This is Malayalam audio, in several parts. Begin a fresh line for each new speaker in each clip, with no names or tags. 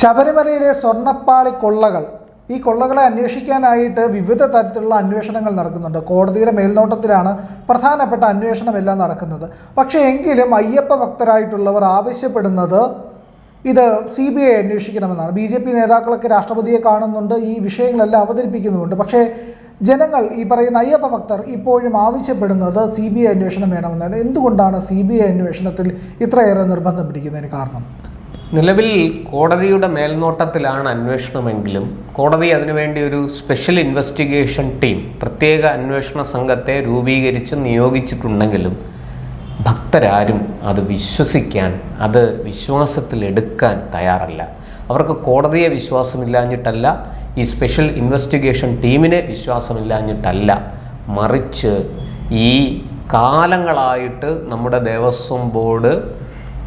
ശബരിമലയിലെ സ്വർണപ്പാളി കൊള്ളകൾ. ഈ കൊള്ളകളെ അന്വേഷിക്കാനായിട്ട് വിവിധ തരത്തിലുള്ള അന്വേഷണങ്ങൾ നടക്കുന്നുണ്ട്. കോടതിയുടെ മേൽനോട്ടത്തിലാണ് പ്രധാനപ്പെട്ട അന്വേഷണം എല്ലാം നടക്കുന്നത്. പക്ഷേ എങ്കിലും അയ്യപ്പ ഭക്തരായിട്ടുള്ളവർ ആവശ്യപ്പെടുന്നത് ഇത് സി ബി ഐ അന്വേഷിക്കണമെന്നാണ്. ബി ജെ പി നേതാക്കളൊക്കെ രാഷ്ട്രപതിയെ കാണുന്നുണ്ട് ഈ വിഷയങ്ങളെല്ലാം അവതരിപ്പിക്കുന്നുമുണ്ട്. പക്ഷേ ജനങ്ങൾ ഈ പറയുന്ന അയ്യപ്പ ഭക്തർ ഇപ്പോഴും ആവശ്യപ്പെടുന്നത് സി ബി ഐ അന്വേഷണം വേണമെന്നാണ്. എന്തുകൊണ്ടാണ് സി ബി ഐ അന്വേഷണത്തിൽ ഇത്രയേറെ നിർബന്ധം പിടിക്കുന്നതിന് കാരണം?
നിലവിൽ കോടതിയുടെ മേൽനോട്ടത്തിലാണ് അന്വേഷണമെങ്കിലും കോടതി അതിനുവേണ്ടി ഒരു സ്പെഷ്യൽ ഇൻവെസ്റ്റിഗേഷൻ ടീം പ്രത്യേക അന്വേഷണ സംഘത്തെ രൂപീകരിച്ച് നിയോഗിച്ചിട്ടുണ്ടെങ്കിലും ഭക്തരാരും അത് വിശ്വസിക്കാൻ അത് വിശ്വാസത്തിൽ എടുക്കാൻ തയ്യാറല്ല. അവർക്ക് കോടതിയെ വിശ്വാസമില്ലാഞ്ഞിട്ടല്ല ഈ സ്പെഷ്യൽ ഇൻവെസ്റ്റിഗേഷൻ ടീമിനെ വിശ്വാസമില്ലാഞ്ഞിട്ടല്ല മറിച്ച് ഈ കാലങ്ങളായിട്ട് നമ്മുടെ ദേവസ്വം ബോർഡ്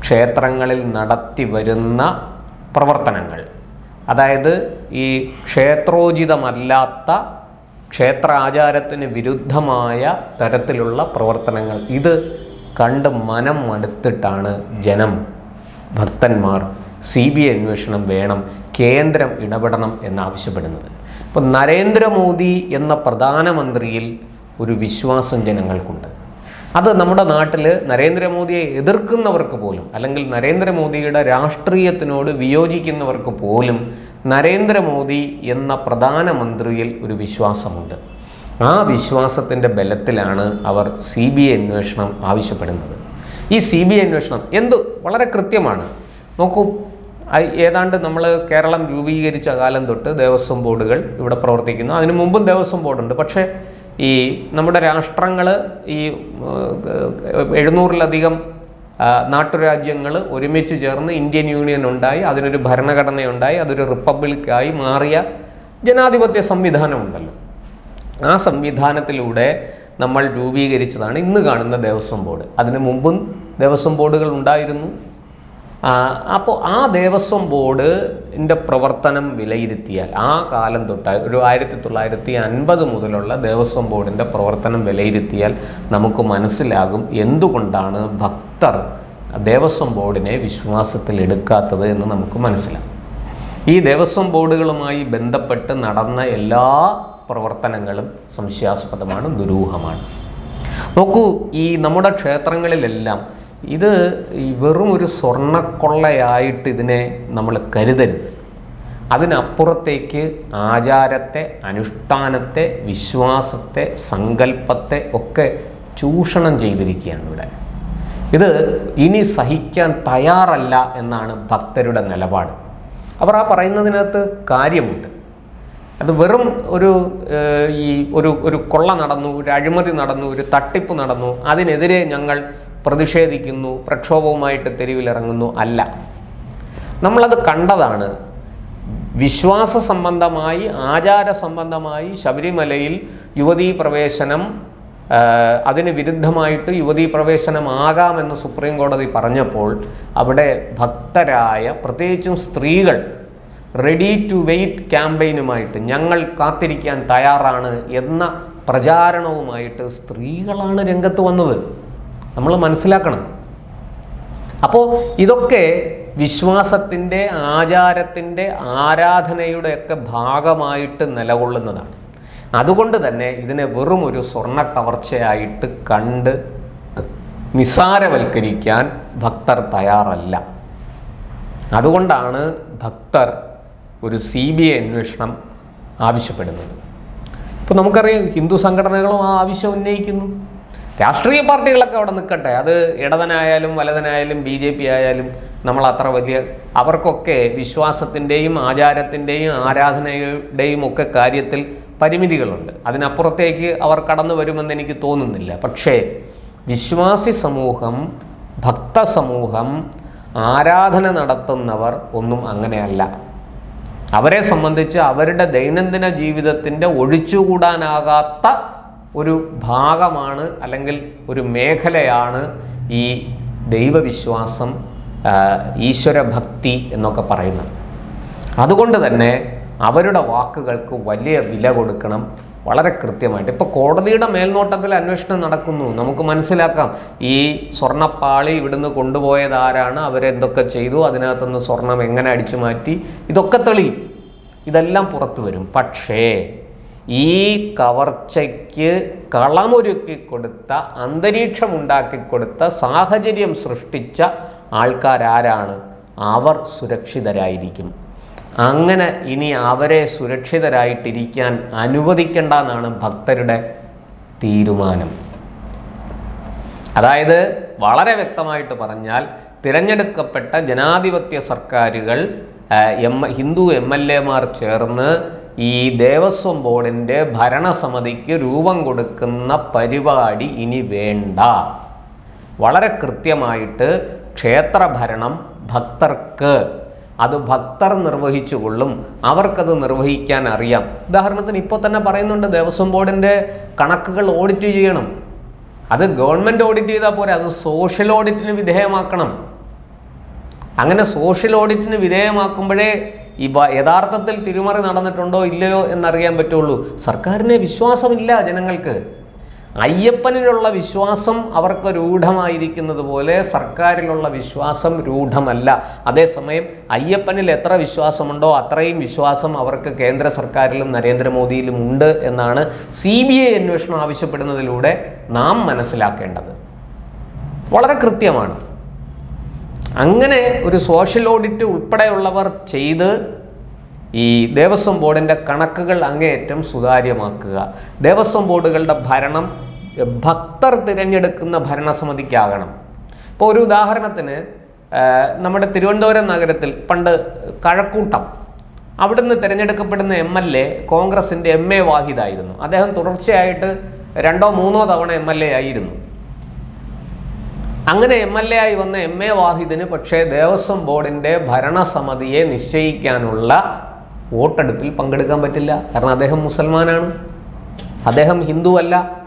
ക്ഷേത്രങ്ങളിൽ നടത്തി വരുന്ന പ്രവർത്തനങ്ങൾ. അതായത് ഈ ക്ഷേത്രോചിതമല്ലാത്ത ക്ഷേത്ര ആചാരത്തിന് വിരുദ്ധമായ തരത്തിലുള്ള പ്രവർത്തനങ്ങൾ. ഇത് കണ്ട് മനം മടുത്തിട്ടാണ് ജനം ഭക്തന്മാർ സി ബി ഐ അന്വേഷണം വേണം കേന്ദ്രം ഇടപെടണം എന്നാവശ്യപ്പെടുന്നത്. ഇപ്പം നരേന്ദ്രമോദി എന്ന പ്രധാനമന്ത്രിയിൽ ഒരു വിശ്വാസം ജനങ്ങൾക്കുണ്ട്. അത് നമ്മുടെ നാട്ടിൽ നരേന്ദ്രമോദിയെ എതിർക്കുന്നവർക്ക് പോലും അല്ലെങ്കിൽ നരേന്ദ്രമോദിയുടെ രാഷ്ട്രീയത്തിനോട് വിയോജിക്കുന്നവർക്ക് പോലും നരേന്ദ്രമോദി എന്ന പ്രധാനമന്ത്രിയിൽ ഒരു വിശ്വാസമുണ്ട്. ആ വിശ്വാസത്തിന്റെ ബലത്തിലാണ് അവർ സി ബി ഐ അന്വേഷണം ആവശ്യപ്പെടുന്നത്. ഈ സി ബി ഐ അന്വേഷണം എന്തു വളരെ കൃത്യമാണ്. നോക്കൂ ഏതാണ്ട് നമ്മൾ കേരളം രൂപീകരിച്ച കാലം തൊട്ട് ദേവസ്വം ബോർഡുകൾ ഇവിടെ പ്രവർത്തിക്കുന്നു. അതിനു മുമ്പും ദേവസ്വം ബോർഡുണ്ട്. പക്ഷേ ഈ നമ്മുടെ രാഷ്ട്രങ്ങൾ ഈ എഴുന്നൂറിലധികം നാട്ടുരാജ്യങ്ങൾ ഒരുമിച്ച് ചേർന്ന് ഇന്ത്യൻ യൂണിയൻ ഉണ്ടായി അതിനൊരു ഭരണഘടനയുണ്ടായി അതൊരു റിപ്പബ്ലിക്കായി മാറിയ ജനാധിപത്യ സംവിധാനമുണ്ടല്ലോ. ആ സംവിധാനത്തിലൂടെ നമ്മൾ രൂപീകരിച്ചതാണ് ഇന്ന് കാണുന്ന ദേവസ്വം ബോർഡ്. അതിനു മുമ്പും ദേവസ്വം ബോർഡുകൾ ഉണ്ടായിരുന്നു. അപ്പോൾ ആ ദേവസ്വം ബോർഡിന്റെ പ്രവർത്തനം വിലയിരുത്തിയാൽ ആ കാലം തൊട്ട് ഒരു ആയിരത്തി തൊള്ളായിരത്തി അൻപത് മുതലുള്ള ദേവസ്വം ബോർഡിന്റെ പ്രവർത്തനം വിലയിരുത്തിയാൽ നമുക്ക് മനസ്സിലാകും എന്തുകൊണ്ടാണ് ഭക്തർ ദേവസ്വം ബോർഡിനെ വിശ്വാസത്തിൽ എടുക്കാത്തത് എന്ന് നമുക്ക് മനസ്സിലാകും. ഈ ദേവസ്വം ബോർഡുകളുമായി ബന്ധപ്പെട്ട് നടന്ന എല്ലാ പ്രവർത്തനങ്ങളും സംശയാസ്പദമാണ് ദുരൂഹമാണ്. നോക്കൂ ഈ നമ്മുടെ ക്ഷേത്രങ്ങളിലെല്ലാം ഇത് വെറും ഒരു സ്വർണക്കൊള്ളയായിട്ട് ഇതിനെ നമ്മൾ കരുതരുത്. അതിനപ്പുറത്തേക്ക് ആചാരത്തെ അനുഷ്ഠാനത്തെ വിശ്വാസത്തെ സങ്കല്പത്തെ ഒക്കെ ചൂഷണം ചെയ്തിരിക്കുകയാണ് ഇവിടെ. ഇത് ഇനി സഹിക്കാൻ തയ്യാറല്ല എന്നാണ് ഭക്തരുടെ നിലപാട്. അവർ ആ പറയുന്നതിനകത്ത് കാര്യമുണ്ട്. അത് വെറും ഒരു ഈ ഒരു ഒരു കൊള്ള നടന്നു ഒരു അഴിമതി നടന്നു ഒരു തട്ടിപ്പ് നടന്നു അതിനെതിരെ ഞങ്ങൾ പ്രതിഷേധിക്കുന്നു പ്രക്ഷോഭവുമായിട്ട് തെരുവിലിറങ്ങുന്നു അല്ല. നമ്മളത് കണ്ടതാണ്. വിശ്വാസ സംബന്ധമായി ആചാര സംബന്ധമായി ശബരിമലയിൽ യുവതീ പ്രവേശനം അതിന് വിരുദ്ധമായിട്ട് യുവതീ പ്രവേശനമാകാമെന്ന് സുപ്രീം കോടതി പറഞ്ഞപ്പോൾ അവിടെ ഭക്തരായ പ്രത്യേകിച്ചും സ്ത്രീകൾ റെഡി ടു വെയിറ്റ് ക്യാമ്പയിനുമായിട്ട് ഞങ്ങൾ കാത്തിരിക്കാൻ തയ്യാറാണ് എന്ന പ്രചാരണവുമായിട്ട് സ്ത്രീകളാണ് രംഗത്ത് വന്നത്. നമ്മൾ മനസ്സിലാക്കണം. അപ്പോൾ ഇതൊക്കെ വിശ്വാസത്തിന്റെ ആചാരത്തിന്റെ ആരാധനയുടെ ഒക്കെ ഭാഗമായിട്ട് നിലകൊള്ളുന്നതാണ്. അതുകൊണ്ട് തന്നെ ഇതിനെ വെറും ഒരു സ്വർണ കവർച്ചയായിട്ട് കണ്ട് നിസാരവൽക്കരിക്കാൻ ഭക്തർ തയ്യാറല്ല. അതുകൊണ്ടാണ് ഭക്തർ ഒരു സി ബി ഐ അന്വേഷണം ആവശ്യപ്പെടുന്നത്. ഇപ്പോൾ നമുക്കറിയാം ഹിന്ദു സംഘടനകളും ആ ആവശ്യം ഉന്നയിക്കുന്നു. രാഷ്ട്രീയ പാർട്ടികളൊക്കെ അവിടെ നിൽക്കട്ടെ. അത് ഇടതനായാലും വലതനായാലും ബി ജെ പി ആയാലും നമ്മൾ അത്ര വലിയ അവർക്കൊക്കെ വിശ്വാസത്തിന്റെയും ആചാരത്തിന്റെയും ആരാധനയുടെയും ഒക്കെ കാര്യത്തിൽ പരിമിതികളുണ്ട്. അതിനപ്പുറത്തേക്ക് അവർ കടന്നു വരുമെന്ന് എനിക്ക് തോന്നുന്നില്ല. പക്ഷേ വിശ്വാസി സമൂഹം ഭക്ത സമൂഹം ആരാധന നടത്തുന്നവർ ഒന്നും അങ്ങനെയല്ല. അവരെ സംബന്ധിച്ച് അവരുടെ ദൈനംദിന ജീവിതത്തിന്റെ ഒഴിച്ചുകൂടാനാകാത്ത ഒരു ഭാഗമാണ് അല്ലെങ്കിൽ ഒരു മേഖലയാണ് ഈ ദൈവവിശ്വാസം ഈശ്വര ഈശ്വരഭക്തി എന്നൊക്കെ പറയുന്നത്. അതുകൊണ്ട് തന്നെ അവരുടെ വാക്കുകൾക്ക് വലിയ വില കൊടുക്കണം. വളരെ കൃത്യമായിട്ട്. ഇപ്പോൾ കോടതിയുടെ മേൽനോട്ടത്തിൽ അന്വേഷണം നടക്കുന്നു. നമുക്ക് മനസ്സിലാക്കാം. ഈ സ്വർണപ്പാളി ഇവിടുന്ന് കൊണ്ടുപോയത് ആരാണ്? അവരെന്തൊക്കെ ചെയ്തു? അതിനകത്തുനിന്ന് സ്വർണം എങ്ങനെ അടിച്ചു മാറ്റി? ഇതൊക്കെ തെളിയും. ഇതെല്ലാം പുറത്തു വരും. പക്ഷേ ഈ കവർച്ചയ്ക്ക് കളമൊരുക്കി കൊടുത്ത അന്തരീക്ഷം ഉണ്ടാക്കി കൊടുത്ത സാഹചര്യം സൃഷ്ടിച്ച ആൾക്കാരാരാണ്? അവർ സുരക്ഷിതരായിരിക്കും. അങ്ങനെ ഇനി അവരെ സുരക്ഷിതരായിട്ടിരിക്കാൻ അനുവദിക്കേണ്ട എന്നാണ് ഭക്തരുടെ തീരുമാനം. അതായത് വളരെ വ്യക്തമായിട്ട് പറഞ്ഞാൽ തിരഞ്ഞെടുക്കപ്പെട്ട ജനാധിപത്യ സർക്കാരുകൾ എം ഹിന്ദു എം എൽ എമാർ ചേർന്ന് ഈ ദേവസ്വം ബോർഡിന്റെ ഭരണസമിതിക്ക് രൂപം കൊടുക്കുന്ന പരിപാടി ഇനി വേണ്ട. വളരെ കൃത്യമായിട്ട് ക്ഷേത്രഭരണം ഭക്തർക്ക്. അത് ഭക്തർ നിർവഹിച്ചുകൊള്ളും. അവർക്കത് നിർവഹിക്കാൻ അറിയാം. ഉദാഹരണത്തിന് ഇപ്പോൾ തന്നെ പറയുന്നുണ്ട് ദേവസ്വം ബോർഡിന്റെ കണക്കുകൾ ഓഡിറ്റ് ചെയ്യണം. അത് ഗവൺമെന്റ് ഓഡിറ്റ് ചെയ്താൽ പോരെ. അത് സോഷ്യൽ ഓഡിറ്റിന് വിധേയമാക്കണം. അങ്ങനെ സോഷ്യൽ ഓഡിറ്റിന് വിധേയമാക്കുമ്പോഴേ ഈ യഥാർത്ഥത്തിൽ തിരുമറി നടന്നിട്ടുണ്ടോ ഇല്ലയോ എന്നറിയാൻ പറ്റുള്ളൂ. സർക്കാരിനെ വിശ്വാസമില്ല ജനങ്ങൾക്ക്. അയ്യപ്പനിലുള്ള വിശ്വാസം അവർക്ക് രൂഢമായിരിക്കുന്നത് പോലെ സർക്കാരിലുള്ള വിശ്വാസം രൂഢമല്ല. അതേസമയം അയ്യപ്പനിൽ എത്ര വിശ്വാസമുണ്ടോ അത്രയും വിശ്വാസം അവർക്ക് കേന്ദ്ര സർക്കാരിലും നരേന്ദ്രമോദിയിലും ഉണ്ട് എന്നാണ് സി ബി ഐ അന്വേഷണം ആവശ്യപ്പെടുന്നതിലൂടെ നാം മനസ്സിലാക്കേണ്ടത്. വളരെ കൃത്യമാണ്. അങ്ങനെ ഒരു സോഷ്യൽ ഓഡിറ്റ് ഉൾപ്പെടെയുള്ളവർ ചെയ്ത് ഈ ദേവസ്വം ബോർഡിന്റെ കണക്കുകൾ അങ്ങേയറ്റം സുതാര്യമാക്കുക. ദേവസ്വം ബോർഡുകളുടെ ഭരണം ഭക്തർ തിരഞ്ഞെടുക്കുന്ന ഭരണസമിതിക്കാകണം. ഇപ്പോൾ ഒരു ഉദാഹരണത്തിന് നമ്മുടെ തിരുവനന്തപുരം നഗരത്തിൽ പണ്ട് കഴക്കൂട്ടം അവിടുന്ന് തിരഞ്ഞെടുക്കപ്പെടുന്ന എം എൽ എ കോൺഗ്രസിന്റെ എം എ വാഹിദായിരുന്നു. അദ്ദേഹം തുടർച്ചയായിട്ട് രണ്ടോ മൂന്നോ തവണ എം എൽ എ ആയിരുന്നു. അങ്ങനെ എം എൽ എ ആയി വന്ന എം എ വാഹിദിന് പക്ഷേ ദേവസ്വം ബോർഡിന്റെ ഭരണസമിതിയെ നിശ്ചയിക്കാനുള്ള വോട്ടെടുപ്പിൽ പങ്കെടുക്കാൻ പറ്റില്ല. കാരണം അദ്ദേഹം മുസൽമാനാണ്. അദ്ദേഹം ഹിന്ദുവല്ല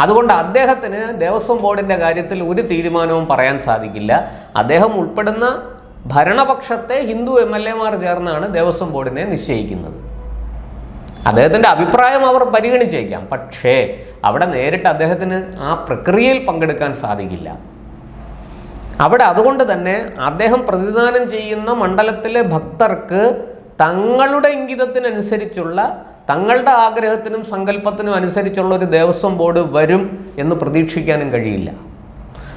അതുകൊണ്ട് അദ്ദേഹത്തിന് ദേവസ്വം ബോർഡിന്റെ കാര്യത്തിൽ ഒരു തീരുമാനവും പറയാൻ സാധിക്കില്ല. അദ്ദേഹം ഉൾപ്പെടുന്ന ഭരണപക്ഷത്തെ ഹിന്ദു എം എൽ എമാർ ചേർന്നാണ് ദേവസ്വം ബോർഡിനെ നിശ്ചയിക്കുന്നത്. അദ്ദേഹത്തിന്റെ അഭിപ്രായം അവർ പരിഗണിച്ചേക്കാം. പക്ഷേ അവിടെ നേരിട്ട് അദ്ദേഹത്തിന് ആ പ്രക്രിയയിൽ പങ്കെടുക്കാൻ സാധിക്കില്ല. അവിടെ അതുകൊണ്ട് തന്നെ അദ്ദേഹം പ്രതിദാനം ചെയ്യുന്ന മണ്ഡലത്തിലെ ഭക്തർക്ക് തങ്ങളുടെ ഇംഗിതത്തിനനുസരിച്ചുള്ള തങ്ങളുടെ ആഗ്രഹത്തിനും സങ്കല്പത്തിനും അനുസരിച്ചുള്ള ഒരു ദേവസ്വം ബോർഡ് വരും എന്ന് പ്രതീക്ഷിക്കാനും കഴിയില്ല.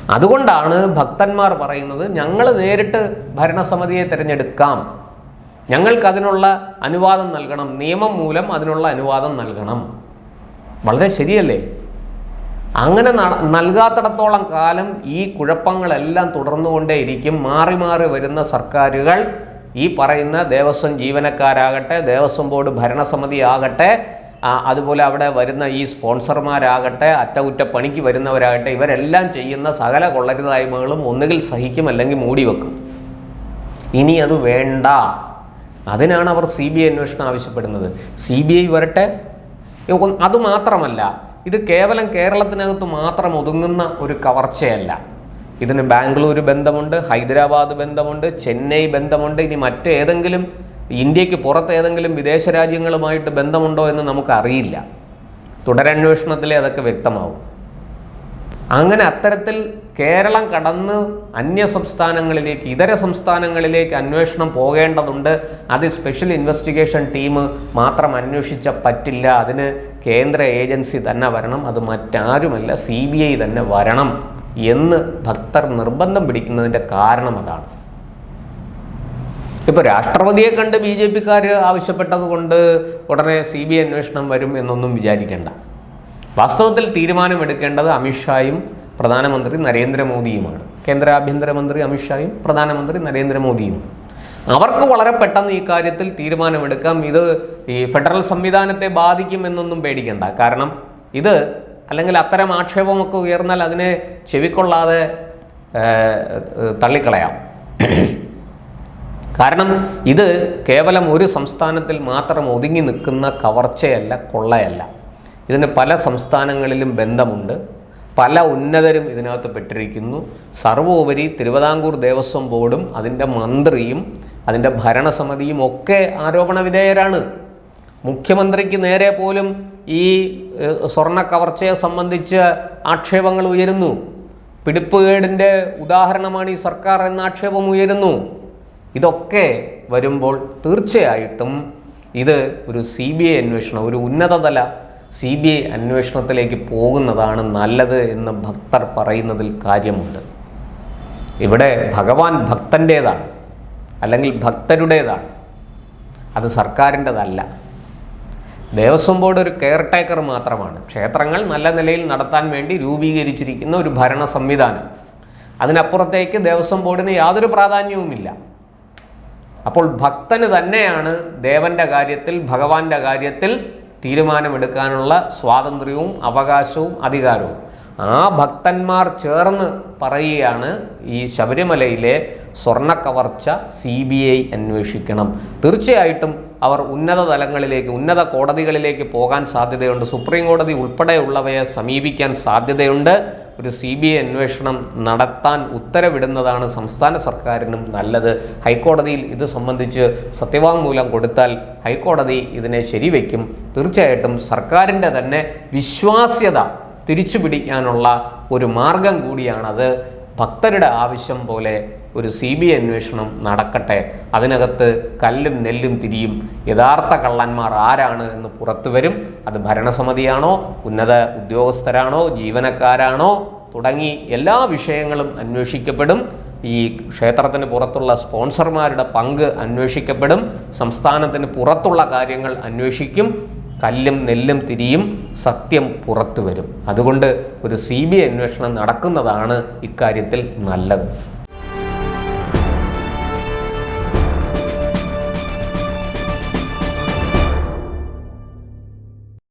അതുകൊണ്ടാണ് ഭക്തന്മാർ പറയുന്നത് ഞങ്ങൾ നേരിട്ട് ഭരണസമിതിയെ തിരഞ്ഞെടുക്കാം. ഞങ്ങൾക്ക് അതിനുള്ള അനുവാദം നൽകണം. നിയമം മൂലം അതിനുള്ള അനുവാദം നൽകണം. വളരെ ശരിയല്ലേ? അങ്ങനെ നൽകാത്തിടത്തോളം കാലം ഈ കുഴപ്പങ്ങളെല്ലാം തുടർന്നുകൊണ്ടേയിരിക്കും. മാറി മാറി വരുന്ന സർക്കാരുകൾ ഈ പറയുന്ന ദേവസ്വം ജീവനക്കാരാകട്ടെ ദേവസ്വം ബോർഡ് ഭരണസമിതി ആകട്ടെ അതുപോലെ അവിടെ വരുന്ന ഈ സ്പോൺസർമാരാകട്ടെ അറ്റകുറ്റപ്പണിക്ക് വരുന്നവരാകട്ടെ ഇവരെല്ലാം ചെയ്യുന്ന സകല കൊള്ളരുതായ്മകളും ഒന്നുകിൽ സഹിക്കും അല്ലെങ്കിൽ മൂടി വെക്കും. ഇനി അത് വേണ്ട. അതിനാണ് അവർ സി ബി ഐ അന്വേഷണം ആവശ്യപ്പെടുന്നത്. സി ബി ഐ വരട്ടെ. അതുമാത്രമല്ല അത് മാത്രമല്ല ഇത് കേവലം കേരളത്തിനകത്ത് മാത്രം ഒതുങ്ങുന്ന ഒരു കവർച്ചയല്ല. ഇതിന് ബാംഗ്ലൂർ ബന്ധമുണ്ട് ഹൈദരാബാദ് ബന്ധമുണ്ട് ചെന്നൈ ബന്ധമുണ്ട് ഇനി മറ്റേതെങ്കിലും ഇന്ത്യയ്ക്ക് പുറത്ത് ഏതെങ്കിലും വിദേശ രാജ്യങ്ങളുമായിട്ട് ബന്ധമുണ്ടോ എന്ന് നമുക്കറിയില്ല. തുടരന്വേഷണത്തിലേ അതൊക്കെ വ്യക്തമാവും. അങ്ങനെ അത്തരത്തിൽ കേരളം കടന്ന് അന്യ സംസ്ഥാനങ്ങളിലേക്ക് ഇതര സംസ്ഥാനങ്ങളിലേക്ക് അന്വേഷണം പോകേണ്ടതുണ്ട്. അത് സ്പെഷ്യൽ ഇൻവെസ്റ്റിഗേഷൻ ടീം മാത്രം അന്വേഷിച്ച പറ്റില്ല. അതിന് കേന്ദ്ര ഏജൻസി തന്നെ വരണം. അത് മറ്റാരുമല്ല സി ബി ഐ തന്നെ വരണം എന്ന് ഭക്തർ നിർബന്ധം പിടിക്കുന്നതിന്റെ കാരണം അതാണ്. ഇപ്പോൾ രാഷ്ട്രപതിയെ കണ്ട് ബി ജെ പിക്കാർ ആവശ്യപ്പെട്ടത് കൊണ്ട് ഉടനെ സി ബി ഐ അന്വേഷണം വരും എന്നൊന്നും വിചാരിക്കേണ്ട. വാസ്തവത്തിൽ തീരുമാനമെടുക്കേണ്ടത് അമിത്ഷായും പ്രധാനമന്ത്രി നരേന്ദ്രമോദിയുമാണ്. കേന്ദ്ര ആഭ്യന്തരമന്ത്രി അമിത്ഷായും പ്രധാനമന്ത്രി നരേന്ദ്രമോദിയും. അവർക്ക് വളരെ പെട്ടെന്ന് ഈ കാര്യത്തിൽ തീരുമാനമെടുക്കാം. ഇത് ഈ ഫെഡറൽ സംവിധാനത്തെ ബാധിക്കുമെന്നൊന്നും പേടിക്കണ്ട. കാരണം ഇത് അല്ലെങ്കിൽ അത്തരം ആക്ഷേപമൊക്കെ ഉയർന്നാൽ അതിനെ ചെവിക്കൊള്ളാതെ തള്ളിക്കളയാം. കാരണം ഇത് കേവലം ഒരു സംസ്ഥാനത്തിൽ മാത്രം ഒതുങ്ങി നിൽക്കുന്ന കവർച്ചയല്ല കൊള്ളയല്ല. ഇതിന് പല സംസ്ഥാനങ്ങളിലും ബന്ധമുണ്ട്. പല ഉന്നതരും ഇതിനകത്ത് പെട്ടിരിക്കുന്നു. സർവോപരി തിരുവിതാംകൂർ ദേവസ്വം ബോർഡും അതിന്റെ മന്ത്രിയും അതിന്റെ ഭരണസമിതിയും ഒക്കെ ആരോപണ വിധേയരാണ്. മുഖ്യമന്ത്രിക്ക് നേരെ പോലും ഈ സ്വർണ കവർച്ചയെ സംബന്ധിച്ച് ആക്ഷേപങ്ങൾ ഉയരുന്നു. പിടിപ്പുകേടിന്റെ ഉദാഹരണമാണ് ഈ സർക്കാർ എന്ന ആക്ഷേപം ഉയരുന്നു. ഇതൊക്കെ വരുമ്പോൾ തീർച്ചയായിട്ടും ഇത് ഒരു സി ബി ഐ അന്വേഷണം ഒരു ഉന്നതതല സി ബി ഐ അന്വേഷണത്തിലേക്ക് പോകുന്നതാണ് നല്ലത് എന്ന് ഭക്തർ പറയുന്നതിൽ കാര്യമുണ്ട്. ഇവിടെ ഭഗവാൻ ഭക്തന്റേതാണ് അല്ലെങ്കിൽ ഭക്തരുടേതാണ്. അത് സർക്കാരിന്റെതല്ല. ദേവസ്വം ബോർഡ് ഒരു കെയർ ടേക്കർ മാത്രമാണ്. ക്ഷേത്രങ്ങൾ നല്ല നിലയിൽ നടത്താൻ വേണ്ടി രൂപീകരിച്ചിരിക്കുന്ന ഒരു ഭരണ സംവിധാനം. അതിനപ്പുറത്തേക്ക് ദേവസ്വം ബോർഡിന് യാതൊരു പ്രാധാന്യവുമില്ല. അപ്പോൾ ഭക്തന് തന്നെയാണ് ദേവന്റെ കാര്യത്തിൽ ഭഗവാന്റെ കാര്യത്തിൽ തീരുമാനമെടുക്കാനുള്ള സ്വാതന്ത്ര്യവും അവകാശവും അധികാരവും. ആ ഭക്തന്മാർ ചേർന്ന് പറയുകയാണ് ഈ ശബരിമലയിലെ സ്വർണ കവർച്ച സി ബി ഐ അന്വേഷിക്കണം. തീർച്ചയായിട്ടും അവർ ഉന്നത തലങ്ങളിലേക്ക് ഉന്നത കോടതികളിലേക്ക് പോകാൻ സാധ്യതയുണ്ട്. സുപ്രീം കോടതി ഉൾപ്പെടെയുള്ളവയെ സമീപിക്കാൻ സാധ്യതയുണ്ട്. ഒരു സി ബി ഐ അന്വേഷണം നടത്താൻ ഉത്തരവിടുന്നതാണ് സംസ്ഥാന സർക്കാരിനും നല്ലത്. ഹൈക്കോടതിയിൽ ഇത് സംബന്ധിച്ച് സത്യവാങ്മൂലം കൊടുത്താൽ ഹൈക്കോടതി ഇതിനെ ശരിവെക്കും. തീർച്ചയായിട്ടും സർക്കാരിന്റെ തന്നെ വിശ്വാസ്യത തിരിച്ചു പിടിക്കാനുള്ള ഒരു മാർഗം കൂടിയാണത്. ഭക്തരുടെ ആവശ്യം പോലെ ഒരു സി ബി ഐ അന്വേഷണം നടക്കട്ടെ. അതിനകത്ത് കല്ലും നെല്ലും തിരിയും. യഥാർത്ഥ കള്ളന്മാർ ആരാണ് എന്ന് പുറത്തു വരും. അത് ഭരണസമിതിയാണോ ഉന്നത ഉദ്യോഗസ്ഥരാണോ ജീവനക്കാരാണോ തുടങ്ങി എല്ലാ വിഷയങ്ങളും അന്വേഷിക്കപ്പെടും. ഈ ക്ഷേത്രത്തിന് പുറത്തുള്ള സ്പോൺസർമാരുടെ പങ്ക് അന്വേഷിക്കപ്പെടും. സംസ്ഥാനത്തിന് പുറത്തുള്ള കാര്യങ്ങൾ അന്വേഷിക്കും. കല്ലും നെല്ലും തിരിയും. സത്യം പുറത്തു വരും. അതുകൊണ്ട് ഒരു സി ബി ഐ അന്വേഷണം നടക്കുന്നതാണ് ഇക്കാര്യത്തിൽ നല്ലത്.